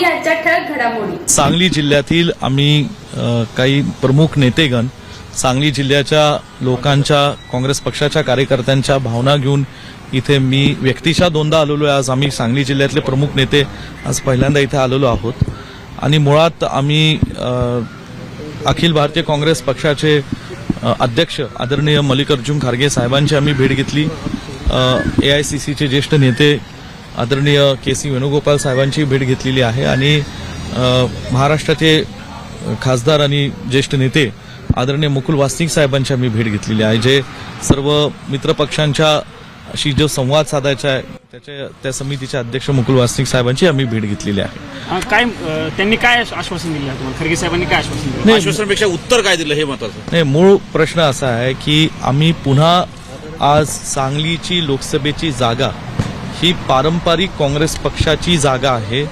पाहूया आजच्या ठळक घडामोडी. सांगली जिल्ह्यातील आम्ही काही प्रमुख नेतेगण सांगली जिल्ह्याच्या लोकांच्या काँग्रेस पक्षाच्या कार्यकर्त्यांच्या भावना घेऊन इथे मी व्यक्तिशा दोनदा आलेलो आहे. आज आम्ही सांगली जिल्ह्यातले प्रमुख नेते आज पहिल्यांदा इथे आलेलो आहोत. आणि मुळात आम्ही अखिल भारतीय काँग्रेस पक्षाचे अध्यक्ष आदरणीय मल्लिकार्जुन खरगे साहेबांची आम्ही भेट घेतली. ए आय सी सीचे ज्येष्ठ नेते आदरणीय के सी वेणुगोपाल साहेबांची भेट घेतलेली आहे आणि महाराष्ट्राचे खासदार आणि ज्येष्ठ नेते आदरणीय मुकुल वासनिक साहेबांची आम्ही भेट घेतलेली आहे जे सर्व मित्रपक्षांच्या अशी जो संवाद साधायचा आहे त्याच्या त्या समितीचे अध्यक्ष मुकुल वासनिक साहेबांची आम्ही भेट घेतलेली आहे. काय त्यांनी काय आश्वासन दिलं तुम्हाला? खरगे साहेबांनी काय आश्वासन दिलं? आश्वासनापेक्षा उत्तर काय दिलं हे महत्वाचं? नाही मूळ प्रश्न असा आहे की आम्ही पुन्हा आज सांगलीची लोकसभेची जागा ही पारंपरिक काँग्रेस पक्षाची जागा आहे.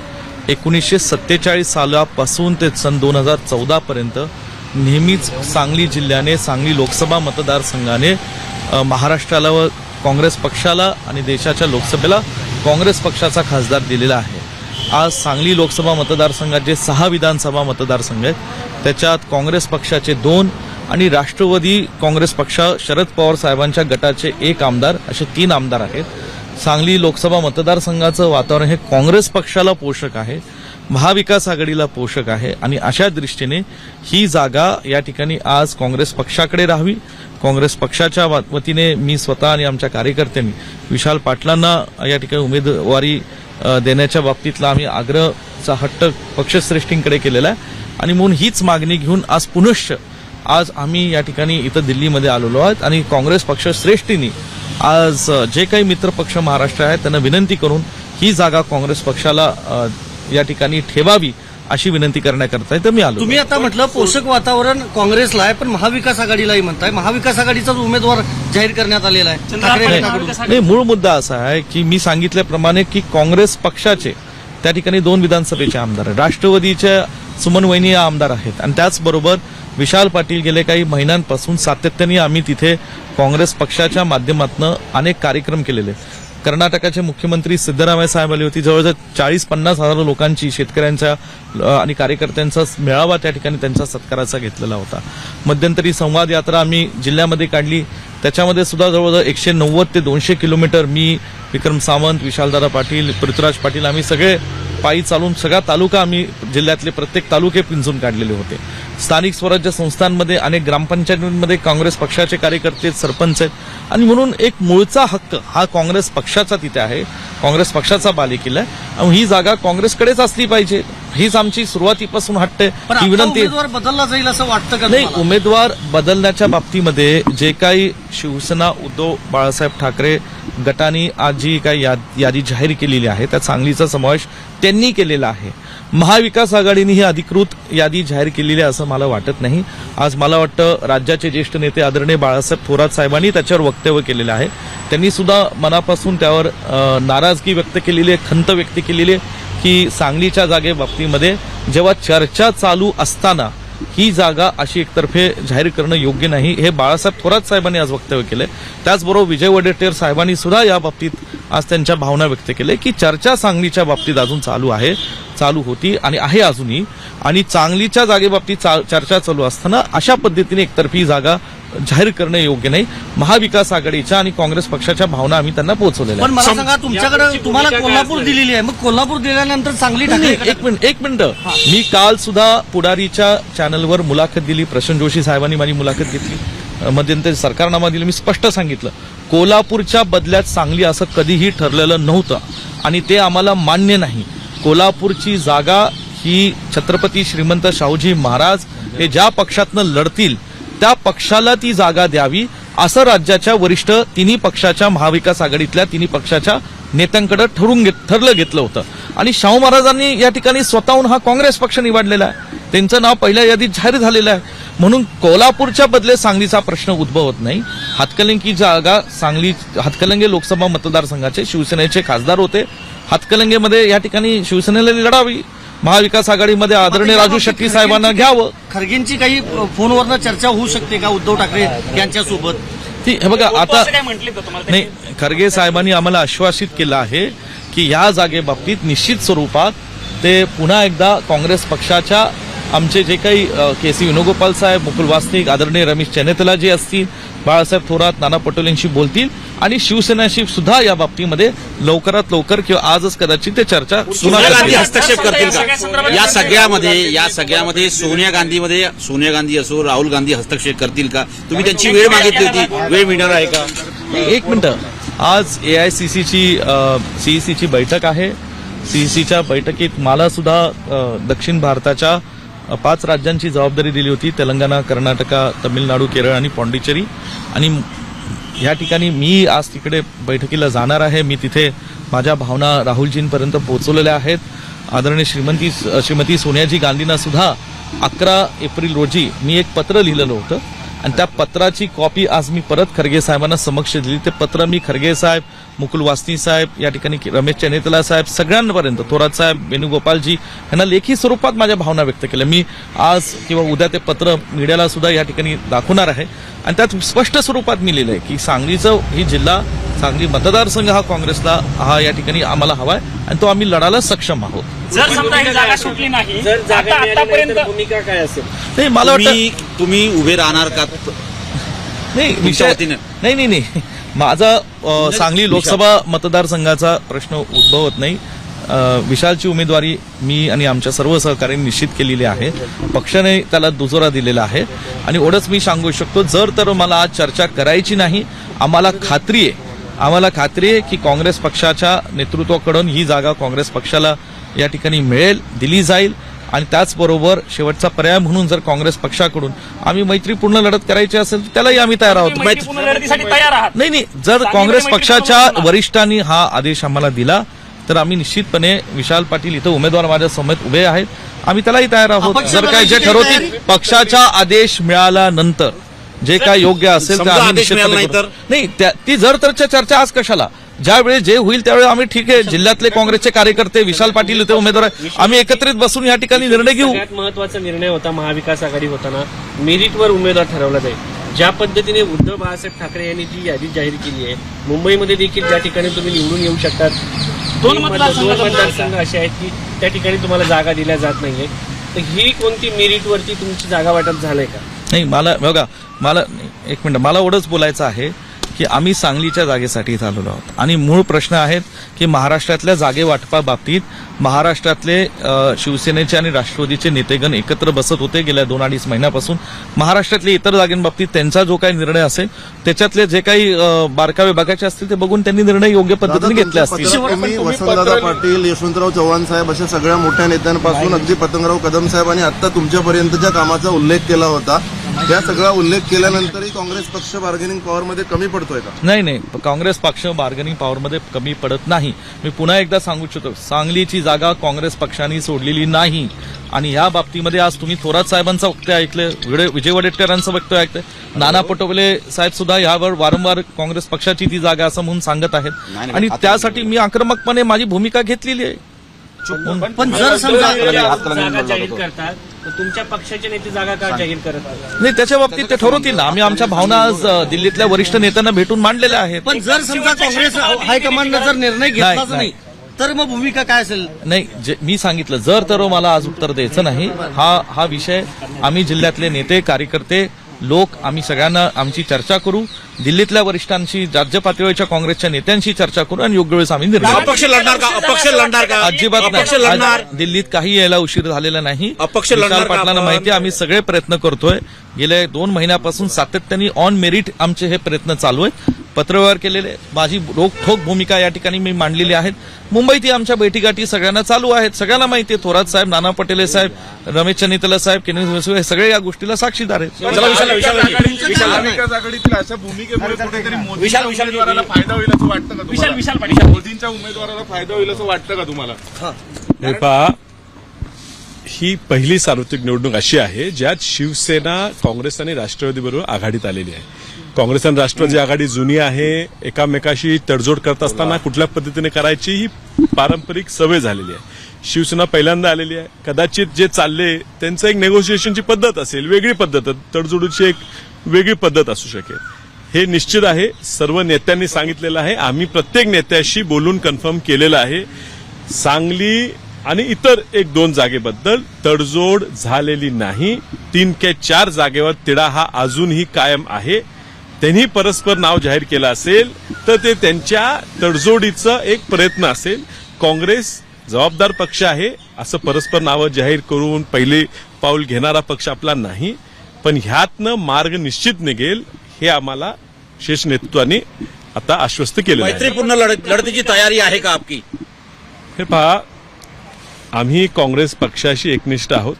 एकोणीसशे सत्तेचाळीस सालापासून ते सन दोन हजार चौदापर्यंत नेहमीच सांगली जिल्ह्याने सांगली लोकसभा मतदारसंघाने महाराष्ट्राला व काँग्रेस पक्षाला आणि देशाच्या लोकसभेला काँग्रेस पक्षाचा खासदार दिलेला आहे. आज सांगली लोकसभा मतदारसंघात जे सहा विधानसभा मतदारसंघ आहेत त्याच्यात काँग्रेस पक्षाचे दोन आणि राष्ट्रवादी काँग्रेस पक्ष शरद पवार साहेबांच्या गटाचे एक आमदार असे तीन आमदार आहेत. सांगली लोकसभा मतदारसंघाचं वातावरण हे काँग्रेस पक्षाला पोषक आहे महाविकास आघाडीला पोषक आहे आणि अशा दृष्टीने ही जागा या ठिकाणी आज काँग्रेस पक्षाकडे राहावी. काँग्रेस पक्षाच्या वा- वतीने मी स्वतः आणि आमच्या कार्यकर्त्यांनी विशाल पाटलांना या ठिकाणी उमेदवारी देण्याच्या बाबतीतला आम्ही आग्रहचा हट्ट पक्षश्रेष्ठींकडे केलेला आहे. आणि म्हणून हीच मागणी घेऊन आज पुनश्च आज आम्ही या ठिकाणी इथं दिल्लीमध्ये आलेलो आहोत आणि काँग्रेस पक्षश्रेष्ठींनी आज जे काही मित्रपक्ष महाराष्ट्र आहेत त्यांना विनंती करून ही जागा काँग्रेस पक्षाला या ठिकाणी ठेवावी अशी विनंती करण्याकरता इथं मी आलो. तुम्ही आता म्हटलं पोषक वातावरण काँग्रेसला आहे पण महाविकास आघाडीलाही म्हणताय. महाविकास आघाडीचाच उमेदवार जाहीर करण्यात आलेला आहे. नाही मूळ मुद्दा असा आहे की मी सांगितल्याप्रमाणे की काँग्रेस पक्षाचे त्या ठिकाणी दोन विधानसभेचे आमदार आहेत. राष्ट्रवादीच्या सुमन वहिनी या आमदार आहेत. आणि त्याचबरोबर विशाल पाटील गेले काही महिन्यांपासून सातत्याने आम्ही तिथे काँग्रेस पक्षाच्या माध्यमातून अनेक कार्यक्रम केलेले. कर्नाटकाचे मुख्यमंत्री सिद्धरामय्या साहेब आले होती. जवळजवळ चाळीस पन्नास हजार लोकांची शेतकऱ्यांच्या आणि कार्यकर्त्यांचा मेळावा त्या ठिकाणी त्यांचा सत्काराचा घेतलेला होता. मध्यंतरी संवाद यात्रा आम्ही जिल्ह्यामध्ये काढली. त्याच्यामध्ये सुद्धा जवळजवळ एकशे नव्वद ते दोनशे किलोमीटर मी विक्रम सावंत विशालदादा पाटील पृथ्वीराज पाटील आम्ही सगळे पायी चालून सगळा तालुका आम्ही जिल्ह्यातले प्रत्येक तालुके पिंजून काढलेले होते. स्थानिक स्वराज्य संस्थांमध्ये अनेक ग्रामपंचायतींमध्ये काँग्रेस पक्षाचे कार्यकर्ते आहेत, सरपंच आहेत. आणि म्हणून एक मूळचा हक्क हा काँग्रेस पक्षाचा तिथे आहे. काँग्रेस पक्षाचा बालेकिल्ला आहे. ही जागा काँग्रेसकडेच असली पाहिजे. हीच आमची सुरुवातीपासून हट्ट ही विनंती बदलला जाईल असं वाटतं का नाही? उमेदवार बदलण्याच्या बाबतीमध्ये जे काही शिवसेना उद्धव बाळासाहेब ठाकरे गटाने आज जी काही याद- यादी जाहीर केलेली आहे. त्या सांगलीचा समावेश त्यांनी केलेला आहे. महाविकास आघाडीने ही अधिकृत यादी जाहीर केलेली आहे असं मला वाटत नाही. आज मला वाटतं राज्याचे ज्येष्ठ नेते आदरणीय बाळासाहेब थोरात साहेबांनी त्याच्यावर वक्तव्य केलेलं आहे. त्यांनी सुद्धा मनापासून त्यावर नाराजगी व्यक्त केलेली आहे खंत व्यक्त केलेली आहे की सांगलीच्या जागे बाबतीमध्ये जेव्हा चर्चा चालू असताना ही जागा अशी एकतर्फे जाहीर करणं योग्य नाही. हे बाळासाहेब थोरात साहेबांनी आज वक्तव्य केले त्याचबरोबर विजय वडेट्टीवार साहेबांनी सुद्धा या बाबतीत आज त्यांच्या भावना व्यक्त केल्या की चर्चा सांगलीच्या बाबतीत अजून चालू आहे चालू होती आणि आहे अजूनही. आणि चांगलीच्या जागेबाबतीत चा- चर्चा चालू असताना अशा पद्धतीने एकतर्फी जागा जाहीर करणं योग्य नाही. महाविकास आघाडीच्या आणि काँग्रेस पक्षाच्या भावना आम्ही त्यांना पोहोचवलेल्या पण. मला सांगा तुमच्याकडे तुम्हाला कोल्हापूर? दिलेली आहे. मग कोल्हापूर दिल्यानंतर चांगली ठाकरे एक मिनिट एक मिनिट. मी काल सुद्धा पुढारीच्या चॅनलवर मुलाखत दिली प्रशांत जोशी साहेबांनी माझी मुलाखत घेतली. मध्यंतरी सरकारनामा दिलं. मी स्पष्ट सांगितलं कोल्हापूरच्या बदल्यात सांगली असं कधीही ठरलेलं नव्हतं आणि ते आम्हाला मान्य नाही. कोल्हापूरची जागा ही छत्रपती श्रीमंत शाहूजी महाराज हे ज्या पक्षातनं लढतील त्या पक्षाला ती जागा द्यावी असं राज्याच्या वरिष्ठ तिन्ही पक्षाच्या महाविकास आघाडीतल्या तिन्ही पक्षाच्या नेत्यांकडे ठरून घेत ठरलं घेतलं होतं. आणि शाहू महाराजांनी या ठिकाणी स्वतःहून हा काँग्रेस पक्ष निवडलेला आहे. त्यांचं नाव पहिल्या यादीत जाहीर झालेलं आहे. म्हणून कोल्हापूरच्या बदले सांगलीचा प्रश्न उद्भवत नाही. हातकलंगी जागा सांगली हातकलंगे लोकसभा मतदारसंघाचे शिवसेनेचे खासदार होते. हातकलंगेमध्ये या ठिकाणी शिवसेनेला लढावी महाविकास आघाडीमध्ये आदरणीय राजू शेट्टी साहेबांना घ्यावं. खरगेंची काही फोनवरनं चर्चा होऊ शकते का? उद्धव ठाकरे यांच्यासोबत? ती हे बघा आता नाही खरगे साहेबांनी आम्हाला आश्वासित केलं आहे की या जागेबाबतीत निश्चित स्वरूपात ते पुन्हा एकदा काँग्रेस पक्षाच्या आमचे जे काही के सी वेणुगोपाल साहेब मुकुल वासनिक आदरणीय रमेश चेनेतला जे असतील बाळासाहेब थोरात नाना पटोलेंशी बोलतील आणि शिवसेनाशी सुद्धा या बाबतीमध्ये लवकरात लवकर किंवा आजच कदाचित ते चर्चा सोनिया गांधी. हस्तक्षेप करतील का? या सगळ्यामध्ये या सगळ्यामध्ये सोनिया गांधीमध्ये सोनिया गांधी असो राहुल गांधी हस्तक्षेप करतील का? तुम्ही त्यांची वेळ मागितली होती. वेळ मिळणार आहे का? एक मिनिट. आज ए आय सी सीची सीईसीची बैठक आहे. सीईसीच्या बैठकीत मला सुद्धा दक्षिण भारताच्या पाच राज्यांची जबाबदारी दिली होती. तेलंगणा कर्नाटका तमिळनाडू केरळ आणि पॉंडिचेरी. आणि या ठिकाणी मी आज तिकडे बैठकीला जाणार आहे. मी तिथे माझ्या भावना राहुलजींपर्यंत पोहोचवलेल्या आहेत. आदरणीय श्रीमंती श्रीमती सोनियाजी गांधींना सुद्धा अकरा एप्रिल रोजी मी एक पत्र लिहिलेलं होतं. आणि त्या पत्राची कॉपी आज मी परत खरगे साहेबांना समक्ष दिली. ते पत्र मी खरगे साहेब मुकुल वासनी साहेब या ठिकाणी रमेश चनेतला साहेब सगळ्यांपर्यंत. थोरात साहेब वेणुगोपालजी यांना लेखी स्वरूपात माझ्या भावना व्यक्त केल्या. मी आज किंवा उद्या ते पत्र मीडियाला सुद्धा या ठिकाणी दाखवणार आहे. आणि त्यात स्पष्ट स्वरूपात मी लिहिलंय की सांगलीचं ही जिल्हा सांगली मतदारसंघ हा काँग्रेसला हा या ठिकाणी आम्हाला हवाय आणि तो आम्ही लढायला सक्षम आहोत. जर समजा ही जागा सुटली नाही जर आता जागा मिळाली नाही आतापर्यंत तर भूमिका काय असेल? नाही मला वाटतं तुम्ही उभे राहणार का? नाही विषय. नाही नाही नाही. माझा अ, सांगली लोकसभा मतदारसंघाचा प्रश्न उद्भवत नाही. विशालची उमेदवारी मी आणि आमच्या सर्व सहकार्यांनी निश्चित केलेली आहे. पक्षाने त्याला दुजोरा दिलेला आहे. आणि एवढंच मी सांगू शकतो जर तर मला आज चर्चा करायची नाही आम्हाला खात्री आहे. आम्हाला खात्री आहे की काँग्रेस पक्षाच्या नेतृत्वाकडून ही जागा काँग्रेस पक्षाला या ठिकाणी मिळेल दिली जाईल. आणि त्याचबरोबर शेवटचा पर्याय म्हणून जर काँग्रेस पक्षाकडून आम्ही मैत्रीपूर्ण लढत करायची असेल तर त्यालाही आम्ही तयार आहोत. मैत्रीपूर्ण लढतीसाठी तयार आहात. नाही नाही जर काँग्रेस पक्षाच्या वरिष्ठांनी हा आदेश आम्हाला दिला तर आम्ही निश्चितपणे विशाल पाटील इथं उमेदवार माझ्यासमोर उभे आहेत. आम्ही त्यालाही तयार आहोत. जर काय जे ठरवतील? पक्षाचा आदेश मिळाल्यानंतर जे काय योग्य असेल ते समजा आम्ही नाही ती जर तरच्या चर्चा आज कशाला? ज्यावेळी जे होईल त्यावेळी आम्ही ठीक आहे. जिल्ह्यातले काँग्रेसचे कार्यकर्ते विशाल पाटील इथे उमेदवार आहे. आम्ही एकत्रित बसून या ठिकाणी निर्णय घेऊ. महत्त्वाचा निर्णय होता महाविकास आघाडी होताना. मेरिटवर उमेदवार ठरवला जाईल. ज्या पद्धतीने उद्धव बाळासाहेब ठाकरे यांनी जी यादी जाहीर केली आहे मुंबईमध्ये देखील ज्या ठिकाणी तुम्ही निवडून येऊ शकतात दोन मतदारसंघ असे आहेत की त्या ठिकाणी तुम्हाला जागा दिल्या जात नाहीये. तर ही कोणती मेरिटवरती तुमची जागा वाटप झालंय का? नाही मला बघा मला एक मिनिट मला एवढंच बोलायचं आहे की आम्ही सांगलीच्या जागेसाठी इथं आलेलो आहोत. आणि मूळ प्रश्न आहेत की महाराष्ट्रातल्या जागे वाटपाबाबतीत महाराष्ट्रातले शिवसेनेचे आणि राष्ट्रवादीचे नेतेगण एकत्र बसत होते गेल्या दोन अडीच महिन्यापासून. महाराष्ट्रातल्या इतर जागांबाबतीत त्यांचा जो काही निर्णय असेल त्याच्यातले जे काही बारकावे बघायचे असतील ते बघून त्यांनी निर्णय योग्य पद्धतीने घेतले असतील. वसंतदादा पाटील यशवंतराव चव्हाण साहेब अशा सगळ्या मोठ्या नेत्यांपासून अगदी पतंगराव कदम साहेब आणि आता तुमच्यापर्यंतच्या कामाचा उल्लेख केला होता. या सगळा उल्लेख केल्यानंतरही काँग्रेस पक्ष बार्गेनिंग पॉवरमध्ये कमी पडतोय का नाही नाही काँग्रेस पक्ष बार्गनिंग पॉवरमध्ये कमी पडत नाही मी पुन्हा एकदा सांगू इच्छितो सांगलीची जागा काँग्रेस पक्षाने सोडलेली नाही आणि या बाबतीमध्ये आज तुम्ही थोरात साहेबांचं वक्तव्य ऐकलं विजय वडेट्टीवारांचं वक्तव्य ऐकलं नाना पटोले साहेब सुद्धा यावर वारंवार काँग्रेस पक्षाची ती जागा असं म्हणून सांगत आहेत नाही, आणि त्यासाठी मी आक्रमकपणे माझी भूमिका घेतलेली आहे पण जर समजा जाहीर करतात तुमच्या पक्षाचे नेते जागा का जाहीर करत नाही? त्याच्या बाबतीत ते ठरवतील ना. आम्ही आमच्या भावना आज दिल्लीतल्या वरिष्ठ नेत्यांना भेटून मांडलेल्या आहेत. पण जर समजा काँग्रेस हायकमांडनं जर निर्णय घेतलाच नाही. नाही तर मग भूमिका काय असेल? नाही मी सांगितलं जर तर मला आज उत्तर द्यायचं नाही. हा हा विषय आम्ही जिल्ह्यातले नेते कार्यकर्ते लोक आम्ही सगळ्यांना आमची चर्चा करू. दिल्लीतल्या वरिष्ठांशी राज्य पातळीवरच्या काँग्रेसच्या नेत्यांशी चर्चा करू आणि योग्य वेळेस आम्ही निर्णय. अपक्ष लढणार का? अपक्ष लढणार का? अजिबात अपक्ष नाही लढणार? आज दिल्लीत काही यायला उशीर झालेला नाही. अपक्ष विशाल लढणार का पाटलांना आपण? माहिती आहे, आम्ही सगळे प्रयत्न करतोय. गेल्या दोन महिन्यापासून सातत्याने ऑन मेरिट आमचे हे प्रयत्न चालू आहेत पत्रव्यवहार केलेले माझी रोखठोक भूमिका या ठिकाणी मी मांडलेली आहेत मुंबईत ही आमच्या बैठकीगाठी सगळ्यांना चालू आहेत सगळ्यांना माहिती आहे थोरात साहेब नाना पटेले साहेब रमेश चनितला साहेब केनिस वसू हे सगळे या गोष्टीला साक्षीदार आहेत मोदींच्या विशाल- विशाल- उमेदवाराला फायदा होईल असं वाटतं का तुम्हाला? ही पहिली सार्वत्रिक निवडणूक अशी आहे ज्यात शिवसेना काँग्रेस आणि राष्ट्रवादी बरोबर आघाडीत आलेली आहे. काँग्रेस आणि राष्ट्रवादी आघाडी जुनी आहे एकामेकाशी तडजोड करत असताना कुठल्या पद्धतीने करायची ही पारंपरिक सवय झालेली आहे. शिवसेना पहिल्यांदा आलेली आहे. कदाचित जे चालले त्यांचं एक नेगोशिएशनची पद्धत असेल वेगळी पद्धत तडजोडीची एक वेगळी पद्धत असू शकेल. हे निश्चित आहे सर्व नेत्यांनी सांगितलेलं आहे. आम्ही प्रत्येक नेत्याशी बोलून कन्फर्म केलेलं आहे. सांगली आणि इतर एक दोन जागेबद्दल तडजोड झालेली नाही. तीन के चार जागेवर तिढा हा अजूनही कायम आहे. त्यांनी परस्पर नाव जाहीर केलं असेल तर ते त्यांच्या तडजोडीचं एक प्रयत्न असेल. काँग्रेस जबाबदार पक्ष आहे असं परस्पर नावं जाहीर करून पहिले पाऊल घेणारा पक्ष आपला नाही. पण ह्यातनं मार्ग निश्चित निघेल हे आम्हाला शीर्ष नेतृत्वाने आता आश्वस्त केलं मैत्रीपूर्ण लढत- लढतीची तयारी आहे का आपकी? हे पहा आम्ही काँग्रेस पक्षाशी एकनिष्ठ आहोत.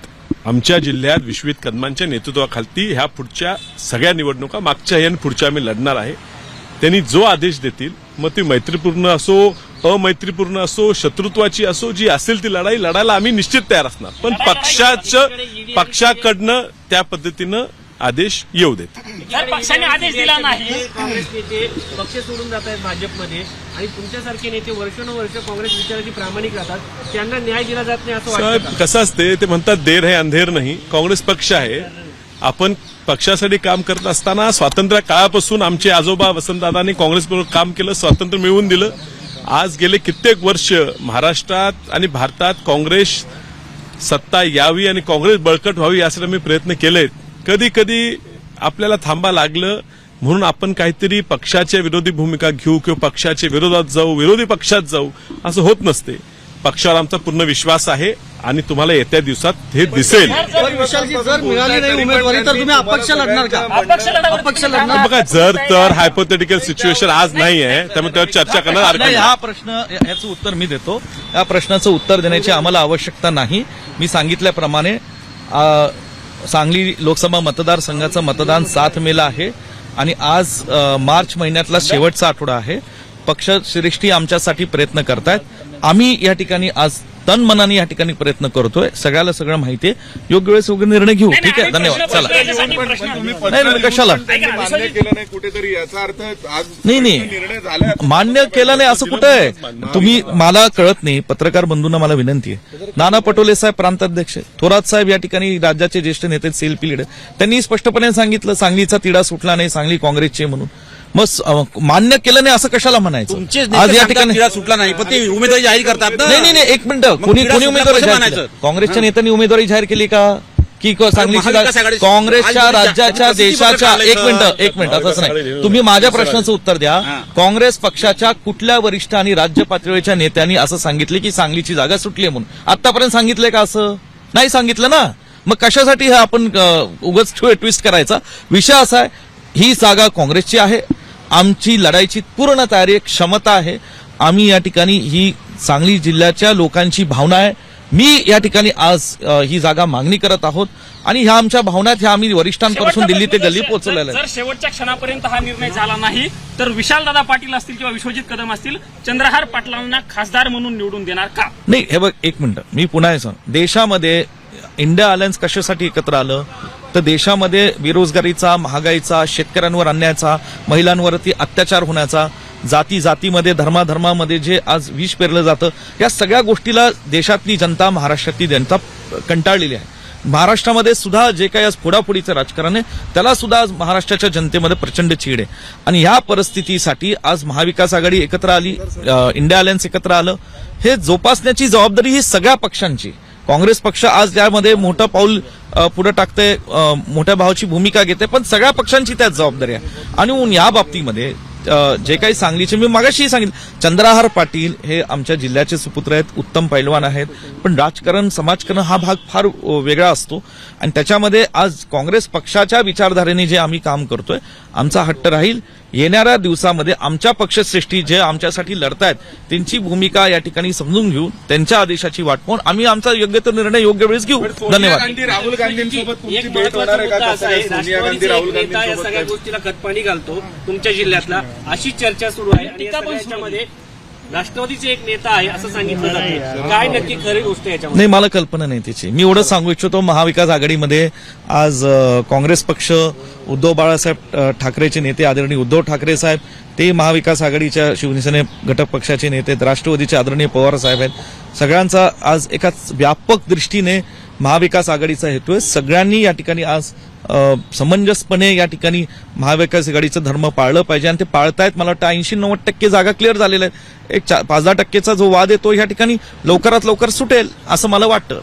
आमच्या जिल्ह्यात विश्वित कदमांच्या नेतृत्वाखाली ह्या पुढच्या सगळ्या निवडणुका मागच्या आणि पुढच्या आम्ही लढणार आहे. त्यांनी जो आदेश देतील मग ती मैत्रीपूर्ण असो अमैत्रीपूर्ण असो शत्रुत्वाची असो जी असेल ती लढाई लढायला आम्ही निश्चित तयार असणार. पण पक्षाचं पक्षाकडनं त्या पद्धतीनं आदेश येऊ देत. जर पक्षाने आदेश दिला नाही. काँग्रेस नेते पक्ष सोडून जात आहेत भाजपमध्ये आणि तुमच्यासारखे नेते वर्षानुवर्ष काँग्रेस विचाराची प्रामाणिक राहतात त्यांना न्याय दिला जात नाही असं वाटतं साहेब का? कसं असते ते म्हणतात देर है अंधेर नाही. काँग्रेस पक्ष आहे. आपण पक्षासाठी काम करत असताना स्वातंत्र्य काळापासून आमचे आजोबा वसंतदादांनी काँग्रेसबरोबर काम केलं स्वातंत्र्य मिळवून दिलं. आज गेले कित्येक वर्ष महाराष्ट्रात आणि भारतात काँग्रेस सत्ता यावी आणि काँग्रेस बळकट व्हावी यासाठी मी प्रयत्न केलेत. कधी कधी आपल्याला थांबा लागलं म्हणून आपण काहीतरी पक्षाच्या विरोधी भूमिका घेऊ किंवा पक्षाच्या विरोधात जाऊ विरोधी पक्षात जाऊ असं होत नसते. पक्षावर आमचा पूर्ण विश्वास आहे आणि तुम्हाला येत्या दिवसात हे दिसेल. पण विशालजी जर मिळाली नाही उमेदवारी तर तुम्ही अपक्ष लढणार का? अपक्ष लढा- अपक्ष लढणार. बघा जर तर हायपोथेटिकल सिच्युएशन आज नाही आहे त्यामुळे त्यावर चर्चा करणार. हा प्रश्न याचं उत्तर मी देतो. या प्रश्नाचं उत्तर देण्याची आम्हाला आवश्यकता नाही. मी सांगितल्याप्रमाणे सांगली लोकसभा मतदारसंघाचं मतदान सात मेला आहे आणि आज मार्च महिन्यातला शेवटचा आठवडा आहे. पक्ष श्रेष्ठी आमच्यासाठी प्रयत्न करतायत. आम्ही या ठिकाणी आज तन मनाने या ठिकाणी प्रयत्न करतोय. सगळ्याला सगळं माहिती आहे योग्य वेळेस योग्य निर्णय घेऊ. ठीक आहे धन्यवाद. चला. नाही नाही कशाला? कुठेतरी. याचा अर्थ आज नाही नाही. निर्णय झाला मान्य केलं नाही असं कुठं आहे? तुम्ही मला कळत नाही. पत्रकार बंधूंना मला विनंती आहे. नाना पटोले साहेब प्रांताध्यक्ष. थोरात साहेब या ठिकाणी राज्याचे ज्येष्ठ नेते सेल्फी लीडर. त्यांनी स्पष्टपणे सांगितलं सांगलीचा तिढा सुटला नाही सांगली काँग्रेसचे म्हणून. मग मान्य केलं नाही असं कशाला म्हणायचं? आज या ठिकाणी सुटला नाही पण ते उमेदवारी जाहीर करतात नाही नाही नाही एक मिनिट. कोणी कोणी उमेदवारी जाहीर? काँग्रेसच्या नेत्यांनी उमेदवारी जाहीर केली का? की आघाडी- काँग्रेसच्या राज्याच्या देशाच्या एक. मिनिट एक मिनिट असंच नाही. तुम्ही माझ्या प्रश्नाचं उत्तर द्या. काँग्रेस पक्षाच्या कुठल्या वरिष्ठ आणि राज्य पातळीच्या नेत्यांनी असं सांगितले की सांगलीची जागा सुटली म्हणून? आतापर्यंत सांगितलंय का असं? नाही सांगितलं ना? मग कशासाठी हे आपण उगाच ट्विस्ट करायचा? विषय असा आहे ही जागा काँग्रेसची आहे. आमची लढाईची पूर्ण तयारी आहे, क्षमता आहे. आम्ही या ठिकाणी ही सांगली जिल्ह्याच्या लोकांची भावना आहे. मी या ठिकाणी आज ही जागा मागणी करत आहोत आणि ह्या आमच्या भावनात ह्या आम्ही वरिष्ठांपासून दिल्ली ते गल्ली पोहोचवलेल्या आहेत जर शेवटच्या क्षणापर्यंत हा निर्णय झाला नाही तर विशालदादा पाटील असतील किंवा विश्वजित कदम असतील चंद्रहार पाटलांना खासदार म्हणून निवडून देणार का? नाही हे बघ एक मिनिट. मी पुन्हा हे सांग. देशामध्ये इंडिया अलायन्स कशासाठी एकत्र आलं? तर देशामध्ये बेरोजगारीचा महागाईचा शेतकऱ्यांवर अन्यायाचा महिलांवरती अत्याचार होण्याचा जाती जातीमध्ये धर्माधर्मामध्ये जे आज विष पेरलं जातं या सगळ्या गोष्टीला देशातली जनता महाराष्ट्रातली जनता कंटाळलेली आहे. महाराष्ट्रामध्ये सुद्धा जे काही आज फोडाफोडीचं राजकारण आहे त्याला सुद्धा आज महाराष्ट्राच्या जनतेमध्ये प्रचंड चीड आहे. आणि या परिस्थितीसाठी आज महाविकास आघाडी एकत्र आली इंडिया अलायन्स एकत्र आलं हे जोपासण्याची जबाबदारी ही सगळ्या पक्षांची. काँग्रेस पक्ष आज त्यामध्ये मोठं पाऊल पुढे टाकते मोठ्या भावाची भूमिका घेते पण सगळ्या पक्षांची त्यात जबाबदारी आहे. आणि या बाबतीमध्ये जे काही सांगलीचे मी मागाशी सांगितलं चंद्रहार पाटील हे आमच्या जिल्ह्याचे सुपुत्र आहेत उत्तम पैलवान आहेत पण राजकारण समाजकारण हा भाग फार वेगळा असतो. आणि त्याच्यामध्ये आज काँग्रेस पक्षाच्या विचारधारेने जे आम्ही काम करतोय आमचा हट्ट राहील येणाऱ्या दिवसामध्ये आमच्या पक्षश्रेष्ठी जे आमच्यासाठी लढतायत त्यांची भूमिका या ठिकाणी समजून घेऊ त्यांच्या आदेशाची वाट पाहून आम्ही आमचा योग्य तो निर्णय योग्य वेळेस घेऊ. धन्यवाद. गांधी राहुल गांधींसोबत गांधी सगळ्या? गोष्टीला खतपाणी घालतो तुमच्या जिल्ह्यातला. अशी चर्चा सुरू आहे. राष्ट्रवादीचे एक नेता आहे असं सांगितलं जातं. काय नक्की खरी गोष्ट आहे याच्यामध्ये? नाही मला कल्पना नाही त्याची मी एवढंच सांगू इच्छितो महाविकास आघाडीमध्ये आज काँग्रेस पक्ष उद्धव बाळासाहेब ठाकरेचे नेते आदरणीय उद्धव ठाकरे साहेब ते महाविकास आघाडीच्या शिवसेने घटक पक्षाचे नेते आहेत राष्ट्रवादीचे आदरणीय पवार साहेब आहेत. सगळ्यांचा आज एकाच व्यापक दृष्टीने महाविकास आघाडीचा हेतू आहे. सगळ्यांनी या ठिकाणी आज समंजसपणे या ठिकाणी महाविकास आघाडीचं धर्म पाळलं पाहिजे आणि ते पाळतायत मला वाटतं ऐंशी नव्वद टक्के जागा क्लिअर झालेल्या आहेत. एक पाच दहा टक्केचा जो वाद आहे तो या ठिकाणी लवकरात लवकर सुटेल असं मला वाटतं.